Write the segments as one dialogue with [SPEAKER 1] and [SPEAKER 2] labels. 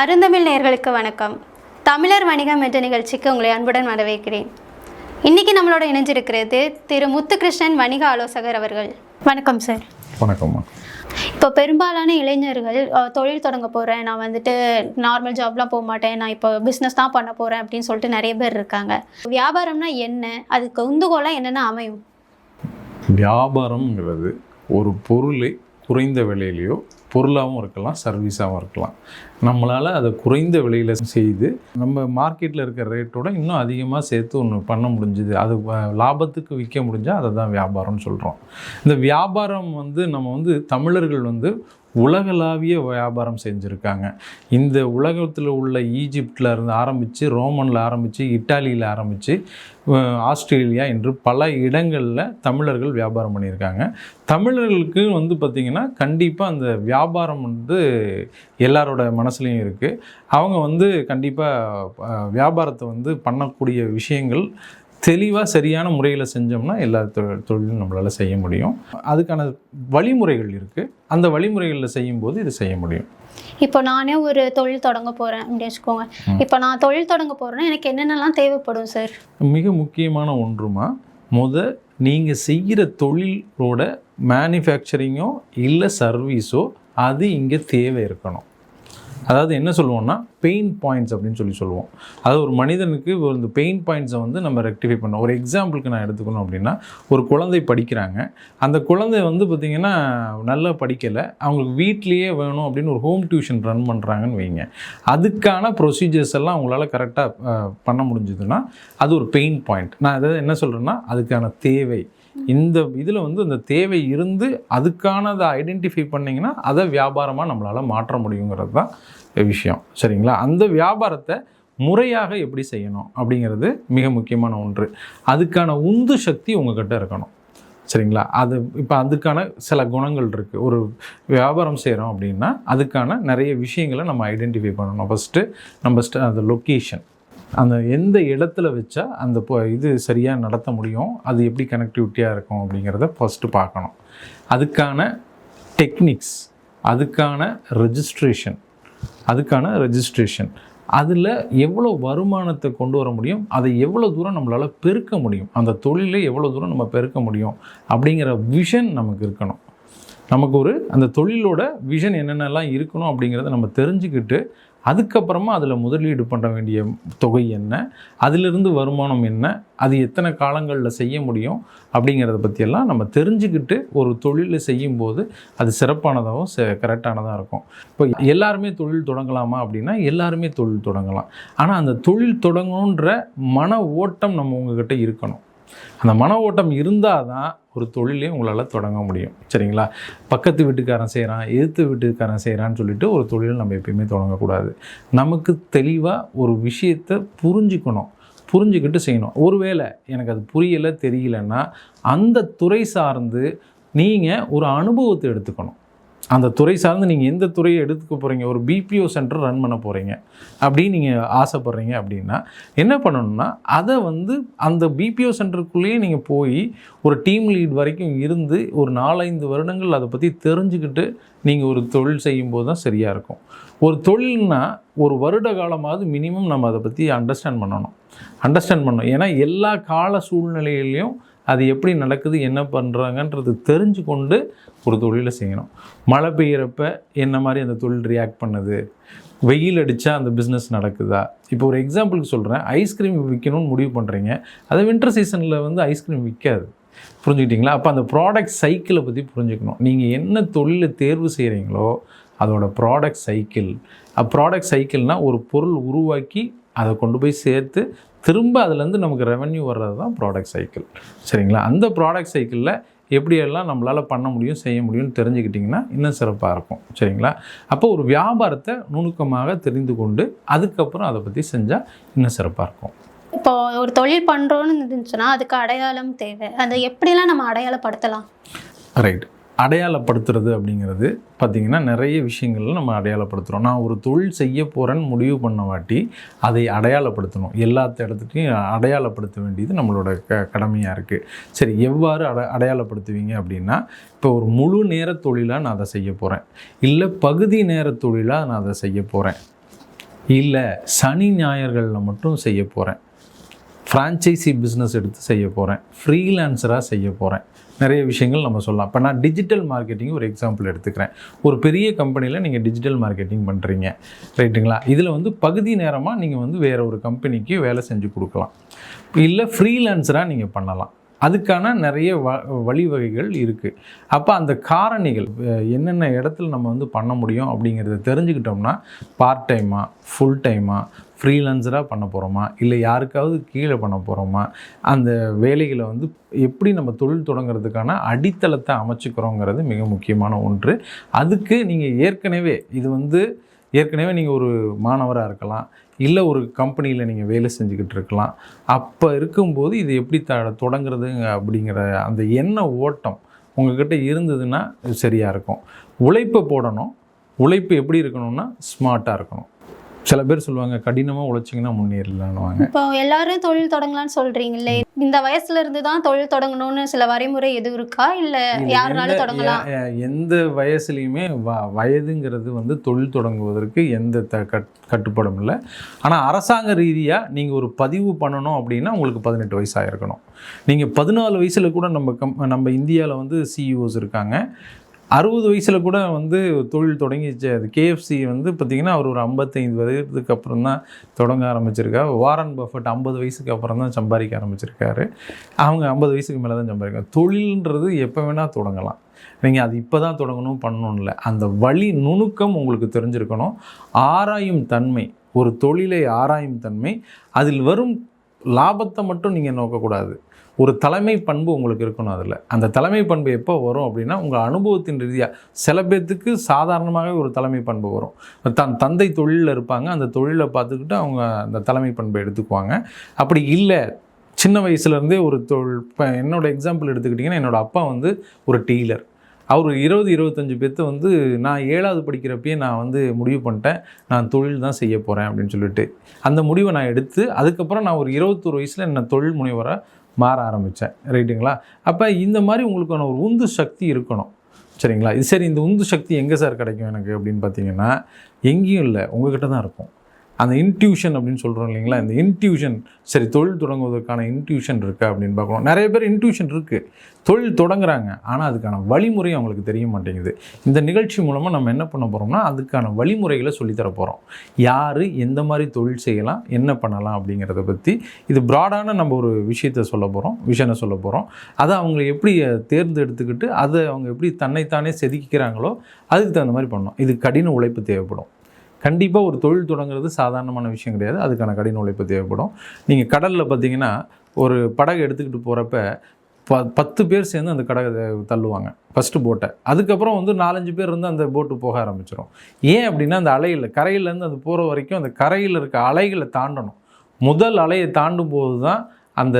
[SPEAKER 1] அருந்தமிழ் நேயர்களுக்கு வணக்கம். தமிழர் வணிகம் என்ற நிகழ்ச்சிக்கு உங்களை அன்புடன் வரவேற்கிறேன். இன்னைக்கு நம்மளோட இணைஞ்சிருக்கிறது திரு முத்துகிருஷ்ணன் வணிக ஆலோசகர் அவர்கள். வணக்கம் சார்.
[SPEAKER 2] வணக்கம்மா
[SPEAKER 1] இப்போ பெரும்பாலான இளைஞர்கள் தொழில் தொடங்க போகிறேன் நான் வந்துட்டு நார்மல் ஜாப்லாம் போக மாட்டேன் நான் இப்போ பிஸ்னஸ் தான் பண்ண போகிறேன் அப்படின்னு சொல்லிட்டு நிறைய பேர் இருக்காங்க. வியாபாரம்னா என்ன? அதுக்கு உந்துகோலாக என்னென்ன அமையும்?
[SPEAKER 2] வியாபாரம்ங்கிறது ஒரு பொருளை குறைந்த விலையிலையோ பொருளாகவும் இருக்கலாம் சர்வீஸாகவும் இருக்கலாம். நம்மளால் அதை குறைந்த விலையில் செய்து நம்ம மார்க்கெட்டில் இருக்கிற ரேட்டோட இன்னும் அதிகமாக சேர்த்து ஒன்று பண்ண முடிஞ்சுது. அது லாபத்துக்கு விற்க முடிஞ்சால் அதை தான் வியாபாரம்னு சொல்கிறோம் இந்த வியாபாரம் வந்து நம்ம வந்து தமிழர்கள் வந்து உலகளாவிய வியாபாரம் செஞ்சுருக்காங்க. இந்த உலகத்தில் உள்ள ஈஜிப்டில் இருந்து ஆரம்பித்து ரோமனில் ஆரம்பித்து இட்டாலியில் ஆரம்பித்து ஆஸ்திரேலியா என்று பல இடங்களில் தமிழர்கள் வியாபாரம் பண்ணியிருக்காங்க. தமிழர்களுக்கு வந்து பார்த்திங்கன்னா கண்டிப்பாக அந்த வியாபாரம் வந்து எல்லாரோட மனசுலையும் இருக்குது அவங்க வந்து கண்டிப்பாக வியாபாரத்தை வந்து பண்ணக்கூடிய விஷயங்கள் தெளிவாக சரியான முறையில் செஞ்சோம்னா எல்லா தொழில் தொழிலும் நம்மளால் செய்ய முடியும். அதுக்கான வழிமுறைகள் இருக்குது அந்த வழிமுறைகளில் செய்யும்போது இது செய்ய முடியும்.
[SPEAKER 1] இப்போ நானே ஒரு தொழில் தொடங்க போகிறேன் அப்படின்னு வச்சுக்கோங்க. இப்போ நான் தொழில் தொடங்க போகிறேன்னா எனக்கு என்னென்னலாம் தேவைப்படும் சார்
[SPEAKER 2] மிக முக்கியமான ஒன்றுமா முத நீங்கள் செய்கிற தொழிலோட மேனுஃபேக்சரிங்கோ இல்லை சர்வீஸோ அது இங்கே தேவை இருக்கணும். அதாவது என்ன சொல்லுவோம்னா பெயின் பாயிண்ட்ஸ் அப்படின்னு சொல்லி சொல்லுவோம். அது ஒரு மனிதனுக்கு ஒரு இந்த பெயின் பாயிண்ட்ஸை வந்து நம்ம ரெக்டிஃபை பண்ணோம் ஒரு எக்ஸாம்பிளுக்கு நான் எடுத்துக்கணும் அப்படின்னா ஒரு குழந்தை படிக்கிறாங்க. அந்த குழந்தை வந்து பார்த்திங்கன்னா நல்லா படிக்கலை. அவங்களுக்கு வீட்லேயே வேணும் அப்படின்னு ஒரு ஹோம் டியூஷன் ரன் பண்ணுறாங்கன்னு வைங்க. அதுக்கான ப்ரொசீஜர்ஸ் எல்லாம் அவங்களால கரெக்டாக பண்ண முடிஞ்சதுன்னா அது ஒரு பெயின் பாயிண்ட் நான் அதாவது என்ன சொல்கிறேன்னா அதுக்கான தேவை. இந்த இதில் வந்து அந்த தேவை இருந்து அதுக்கானதை ஐடென்டிஃபை பண்ணிங்கன்னா அதை வியாபாரமாக நம்மளால் மாற்ற முடியுங்கிறது தான் விஷயம். சரிங்களா? அந்த வியாபாரத்தை முறையாக எப்படி செய்யணும் அப்படிங்கிறது மிக முக்கியமான ஒன்று. அதுக்கான உந்து சக்தி உங்ககிட்ட இருக்கணும். சரிங்களா? அது இப்போ அதுக்கான சில குணங்கள் இருக்குது ஒரு வியாபாரம் செய்கிறோம் அப்படின்னா அதுக்கான நிறைய விஷயங்களை நம்ம ஐடென்டிஃபை பண்ணணும். ஃபஸ்ட்டு நம்ம ஸ்ட- அந்த லொக்கேஷன் அந்த எந்த இடத்துல வச்சா அந்த இது சரியாக நடத்த முடியும்? அது எப்படி கனெக்டிவிட்டியாக இருக்கும் அப்படிங்கிறத ஃபஸ்ட்டு பார்க்கணும். அதுக்கான டெக்னிக்ஸ் அதுக்கான ரெஜிஸ்ட்ரேஷன் அதுக்கான ரெஜிஸ்ட்ரேஷன் அதில் எவ்வளோ வருமானத்தை கொண்டு வர முடியும்? அதை எவ்வளோ தூரம் நம்மளால் பெருக்க முடியும்? அந்த தொழிலை எவ்வளோ தூரம் நம்ம பெருக்க முடியும்? அப்படிங்கிற விஷன் நமக்கு இருக்கணும். நமக்கு ஒரு அந்த தொழிலோட விஷன் என்னென்னலாம் இருக்கணும் அப்படிங்கிறத நம்ம தெரிஞ்சுக்கிட்டு அதுக்கப்புறமா அதில் முதலீடு பண்ண வேண்டிய தொகை என்ன? அதிலிருந்து வருமானம் என்ன? அது எத்தனை காலங்களில் செய்ய முடியும்? அப்படிங்கிறத பற்றியெல்லாம் நம்ம தெரிஞ்சுக்கிட்டு ஒரு தொழிலை செய்யும்போது அது சிறப்பானதாகவும் ச கரெக்டானதாக இருக்கும். இப்போ எல்லாருமே தொழில் தொடங்கலாமா அப்படின்னா எல்லாருமே தொழில் தொடங்கலாம். ஆனால் அந்த தொழில் தொடங்கணுன்ற மன ஓட்டம் நம்ம உங்ககிட்ட இருக்கணும். அந்த மன ஓட்டம் இருந்தால் தான் ஒரு தொழிலே உங்களால் தொடங்க முடியும். சரிங்களா? பக்கத்து வீட்டுக்காரன் செய்கிறான் எதிர்த்து வீட்டுக்காரன் செய்கிறான்னு சொல்லிட்டு ஒரு தொழில் நம்ம எப்பயுமே தொடங்கக்கூடாது. நமக்கு தெளிவாக ஒரு விஷயத்தை புரிஞ்சுக்கணும். புரிஞ்சுக்கிட்டு செய்யணும். ஒருவேளை எனக்கு அது புரியலை தெரியலன்னா அந்த துறை சார்ந்து நீங்கள் ஒரு அனுபவத்தை எடுத்துக்கணும். அந்த துறை சார்ந்து நீங்கள் எந்த துறையை எடுத்துக்க போகிறீங்க ஒரு பிபிஓ சென்டர் ரன் பண்ண போகிறீங்க அப்படின்னு நீங்கள் ஆசைப்பட்றீங்க அப்படின்னா என்ன பண்ணணும்னா அதை வந்து அந்த பிபிஓ சென்டருக்குள்ளேயே நீங்கள் போய் ஒரு டீம் லீட் வரைக்கும் இருந்து ஒரு நாலஞ்சு வருடங்கள் அதை பற்றி தெரிஞ்சுக்கிட்டு நீங்கள் ஒரு தொழில் செய்யும்போது தான் சரியாக இருக்கும். ஒரு தொழில்னா ஒரு வருட காலமாவது மினிமம் நம்ம அதை பற்றி அண்டர்ஸ்டாண்ட் பண்ணணும். அண்டர்ஸ்டாண்ட் பண்ணணும். ஏன்னா எல்லா கால சூழ்நிலையிலையும் அது எப்படி நடக்குது என்ன பண்ணுறாங்கன்றது தெரிஞ்சு கொண்டு ஒரு தொழிலை செய்யணும். மழை பெய்கிறப்ப என்ன மாதிரி அந்த தொழில் ரியாக்ட் பண்ணுது? வெயில் அடித்தா அந்த பிஸ்னஸ் நடக்குதா? இப்போ ஒரு எக்ஸாம்பிளுக்கு சொல்கிறேன் ஐஸ்கிரீம் விற்கணும்னு முடிவு பண்ணுறீங்க அது வின்டர் சீசனில் வந்து ஐஸ்கிரீம் விற்காது புரிஞ்சுக்கிட்டீங்களா? அப்போ அந்த ப்ராடக்ட் சைக்கிளை பற்றி புரிஞ்சுக்கணும். நீங்கள் என்ன தொழிலை தேர்வு செய்கிறீங்களோ அதோட ப்ராடக்ட் சைக்கிள் ப்ராடக்ட் சைக்கிள்னால் ஒரு பொருள் உருவாக்கி அதை கொண்டு போய் சேர்த்து திரும்ப அதுலேருந்து நமக்கு ரெவென்யூ வர்றது தான் ப்ராடக்ட் சைக்கிள் சரிங்களா? அந்த ப்ராடக்ட் சைக்கிளில் எப்படியெல்லாம் நம்மளால் பண்ண முடியும் செய்ய முடியும்னு தெரிஞ்சுக்கிட்டிங்கன்னா இன்னும் சிறப்பாக இருக்கும். சரிங்களா? அப்போ ஒரு வியாபாரத்தை நுணுக்கமாக தெரிந்து கொண்டு அதுக்கப்புறம் அதை பற்றி செஞ்சால் இன்னும் சிறப்பாக இருக்கும்.
[SPEAKER 1] இப்போ ஒரு தொழில் பண்ணுறோன்னு இருந்துச்சுன்னா அதுக்கு அடையாளம் தேவை. அதை எப்படிலாம் நம்ம அடையாளப்படுத்தலாம்?
[SPEAKER 2] ரைட் அடையாளப்படுத்துறது அப்படிங்கிறது பார்த்திங்கன்னா நிறைய விஷயங்கள்ல நம்ம அடையாளப்படுத்துகிறோம் நான் ஒரு தொழில் செய்ய போகிறேன்னு முடிவு பண்ண வாட்டி அதை அடையாளப்படுத்தணும். எல்லாத்த இடத்துலையும் அடையாளப்படுத்த வேண்டியது நம்மளோட க கடமையாக இருக்குது சரி எவ்வாறு அட அடையாளப்படுத்துவீங்க அப்படின்னா இப்போ ஒரு முழு நேர தொழிலாக நான் அதை செய்ய போகிறேன் இல்லை பகுதி நேர தொழிலாக நான் அதை செய்ய போகிறேன் இல்லை சனி ஞாயிறுகளில் மட்டும் செய்ய போகிறேன் ஃப்ரான்ச்சைசி பிஸ்னஸ் எடுத்து செய்ய போகிறேன் ஃப்ரீலான்சராக செய்ய போகிறேன் நிறைய விஷயங்கள் நம்ம சொல்லலாம். இப்போ நான் டிஜிட்டல் மார்க்கெட்டிங் ஒரு எக்ஸாம்பிள் எடுத்துக்கிறேன். ஒரு பெரிய கம்பெனியில் நீங்கள் டிஜிட்டல் மார்க்கெட்டிங் பண்ணுறீங்க ரைட்டுங்களா? இதில் வந்து பகுதி நேரமாக நீங்கள் வந்து வேறு ஒரு கம்பெனிக்கு வேலை செஞ்சு கொடுக்கலாம். இல்லை ஃப்ரீலான்சராக நீங்கள் பண்ணலாம். அதுக்கான நிறைய வ வழிவகைகள் இருக்குது அப்போ அந்த காரணிகள் என்னென்ன இடத்துல நம்ம வந்து பண்ண முடியும் அப்படிங்கிறத தெரிஞ்சுக்கிட்டோம்னா பார்ட் டைமாக ஃபுல் டைமாக ஃப்ரீலான்சராக பண்ண போகிறோமா இல்லை யாருக்காவது கீழே பண்ண போகிறோமா அந்த வேலைகளை வந்து எப்படி நம்ம தொழில் தொடங்குறதுக்கான அடித்தளத்தை அமைச்சுக்கிறோங்கிறது மிக முக்கியமான ஒன்று. அதுக்கு நீங்கள் ஏற்கனவே இது வந்து ஏற்கனவே நீங்கள் ஒரு மாணவராக இருக்கலாம் இல்லை ஒரு கம்பெனியில் நீங்கள் வேலை செஞ்சுக்கிட்டு இருக்கலாம். அப்போ இருக்கும்போது இது எப்படி த தொடங்குறதுங்க அப்படிங்கிற அந்த எண்ண ஓட்டம் உங்கள்கிட்ட இருந்ததுன்னா சரியாக இருக்கும். உழைப்பை போடணும். உழைப்பு எப்படி இருக்கணும்னா ஸ்மார்ட்டாக இருக்கணும். சில பேர் சொல்லுவாங்க கடினமாக உழைச்சிங்கன்னா முன்னேறலான்னுவாங்க
[SPEAKER 1] இப்போ எல்லாரும் தொழில் தொடங்கலாம்னு சொல்றீங்களே இந்த வயசுல இருந்து தான் தொழில் தொடங்கணும்னு சில வரைமுறை எதுவும் இருக்கா? இல்ல யாருனாலும் தொடங்கலாம்?
[SPEAKER 2] எந்த வயசுலையுமே வ வயதுங்கிறது வந்து தொழில் தொடங்குவதற்கு எந்த த கட் கட்டுப்பாடும் இல்லை. ஆனால் அரசாங்க ரீதியாக நீங்கள் ஒரு பதிவு பண்ணணும் அப்படின்னா உங்களுக்கு பதினெட்டு வயசாக இருக்கணும் நீங்கள் பதினாலு வயசில் கூட நம்ம கம் நம்ம இந்தியாவில் வந்து சிஇஓஸ் இருக்காங்க. அறுபது வயசில் கூட வந்து தொழில் தொடங்கி கேஎஃப்சி வந்து பார்த்திங்கன்னா அவர் ஒரு ஐம்பத்தைந்து வயதுக்கு அப்புறம் தான் தொடங்க ஆரம்பிச்சிருக்காரு. வாரன் பஃபட் ஐம்பது வயசுக்கு அப்புறம் தான் சம்பாதிக்க ஆரம்பிச்சிருக்காரு. அவங்க ஐம்பது வயசுக்கு மேலே தான் சம்பாதிக்காங்க தொழில்ன்றது எப்போ வேணால் தொடங்கலாம். நீங்கள் அது இப்போ தான் தொடங்கணும் பண்ணணும்ல அந்த வழி நுணுக்கம் உங்களுக்கு தெரிஞ்சிருக்கணும். ஆராயும் தன்மை ஒரு தொழிலை ஆராயும் தன்மை அதில் வரும் லாபத்தை மட்டும் நீங்கள் நோக்கக்கூடாது. ஒரு தலைமை பண்பு உங்களுக்கு இருக்கணும் அதில். அந்த தலைமை பண்பு எப்போ வரும் அப்படின்னா உங்கள் அனுபவத்தின் ரீதியாக சில பேர்த்துக்கு சாதாரணமாகவே ஒரு தலைமை பண்பு வரும். தன் தந்தை தொழிலில் இருப்பாங்க. அந்த தொழிலை பார்த்துக்கிட்டு அவங்க அந்த தலைமை பண்பை எடுத்துக்குவாங்க. அப்படி இல்லை. சின்ன வயசுலேருந்தே ஒரு தொழில் இப்போ என்னோடய எக்ஸாம்பிள் எடுத்துக்கிட்டிங்கன்னா என்னோடய அப்பா வந்து ஒரு டீலர். அவர் இருபது இருபத்தஞ்சு பேர்த்த வந்து நான் ஏழாவது படிக்கிறப்பயே நான் வந்து முடிவு பண்ணிட்டேன். நான் தொழில் தான் செய்ய போகிறேன் அப்படின்னு சொல்லிட்டு. அந்த முடிவை நான் எடுத்து அதுக்கப்புறம் நான் ஒரு இருபத்தொரு வயசில் என்ன தொழில் முனைவராக மாற ஆரம்பித்தேன் ரைட்டுங்களா? அப்போ இந்த மாதிரி உங்களுக்கான ஒரு உந்து சக்தி இருக்கணும். சரிங்களா? இது சரி இந்த உந்து சக்தி எங்கே சார் கிடைக்கும் எனக்கு அப்படின்னு பார்த்தீங்கன்னா எங்கேயும் இல்லை. உங்ககிட்ட தான் இருக்கும். அந்த இன்ட்யூஷன் அப்படின்னு சொல்கிறோம் இல்லைங்களா? இந்த இன்ட்யூஷன் சரி தொழில் தொடங்குவதற்கான இன்ட்யூஷன் இருக்கா அப்படின்னு பார்க்கணும். நிறைய பேர் இன்ட்யூஷன் இருக்குது தொழில் தொடங்குறாங்க. ஆனால் அதுக்கான வழிமுறை அவங்களுக்கு தெரிய மாட்டேங்குது. இந்த நிகழ்ச்சி மூலமாக நம்ம என்ன பண்ண போகிறோம்னா அதுக்கான வழிமுறைகளை சொல்லித்தர போகிறோம் யார் எந்த மாதிரி தொழில் செய்யலாம் என்ன பண்ணலாம் அப்படிங்கிறத பற்றி இது ப்ராடான நம்ம ஒரு விஷயத்தை சொல்ல போகிறோம் விஷனை சொல்ல போகிறோம் அதை அவங்க எப்படி தேர்ந்தெடுத்துக்கிட்டு அதை அவங்க எப்படி தன்னைத்தானே செதுக்கிக்கிறாங்களோ அதுக்கு தகுந்த மாதிரி பண்ணணும். இது கடின உழைப்பு தேவைப்படும். கண்டிப்பாக ஒரு தொழில் தொடங்குறது சாதாரணமான விஷயம் கிடையாது. அதுக்கான கடின உழைப்பு தேவைப்படும். நீங்கள் கடலில் பார்த்தீங்கன்னா ஒரு படகு எடுத்துக்கிட்டு போகிறப்ப ப பத்து பேர் சேர்ந்து அந்த கடகை தள்ளுவாங்க. ஃபஸ்ட்டு போட்டை அதுக்கப்புறம் வந்து நாலஞ்சு பேர் இருந்து அந்த போட்டு போக ஆரம்பிச்சிடும் ஏன் அப்படின்னா அந்த அலையில் கரையிலேருந்து அது போகிற வரைக்கும் அந்த கரையில் இருக்க அலைகளை தாண்டணும். முதல் அலையை தாண்டும் போது தான் அந்த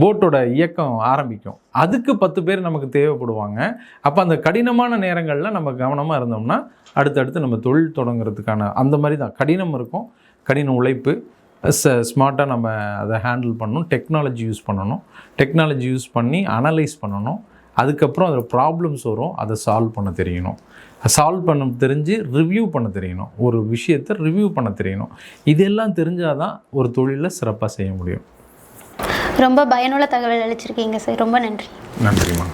[SPEAKER 2] போட்டோட இயக்கம் ஆரம்பிக்கும். அதுக்கு பத்து பேர் நமக்கு தேவைப்படுவாங்க. அப்போ அந்த கடினமான நேரங்களில் நம்ம கவனமாக இருந்தோம்னா அடுத்தடுத்து நம்ம தொழில் தொடங்குறதுக்கான அந்த மாதிரி தான் கடினம் இருக்கும் கடின உழைப்பு. ச ஸ்மார்ட்டாக நம்ம அதை ஹேண்டில் பண்ணணும். டெக்னாலஜி யூஸ் பண்ணணும். டெக்னாலஜி யூஸ் பண்ணி அனலைஸ் பண்ணணும். அதுக்கப்புறம் அதில் ப்ராப்ளம்ஸ் வரும் அதை சால்வ் பண்ண தெரியணும். சால்வ் பண்ண தெரிஞ்சு ரிவ்யூ பண்ண தெரியணும். ஒரு விஷயத்தை ரிவ்யூ பண்ண தெரியணும். இதெல்லாம் தெரிஞ்சால் தான் ஒரு தொழிலை சிறப்பாக செய்ய முடியும்.
[SPEAKER 1] ரொம்ப பயனுள்ள தகவல் அளிச்சிருக்கீங்க சார். ரொம்ப நன்றி.
[SPEAKER 2] நன்றிம்மா.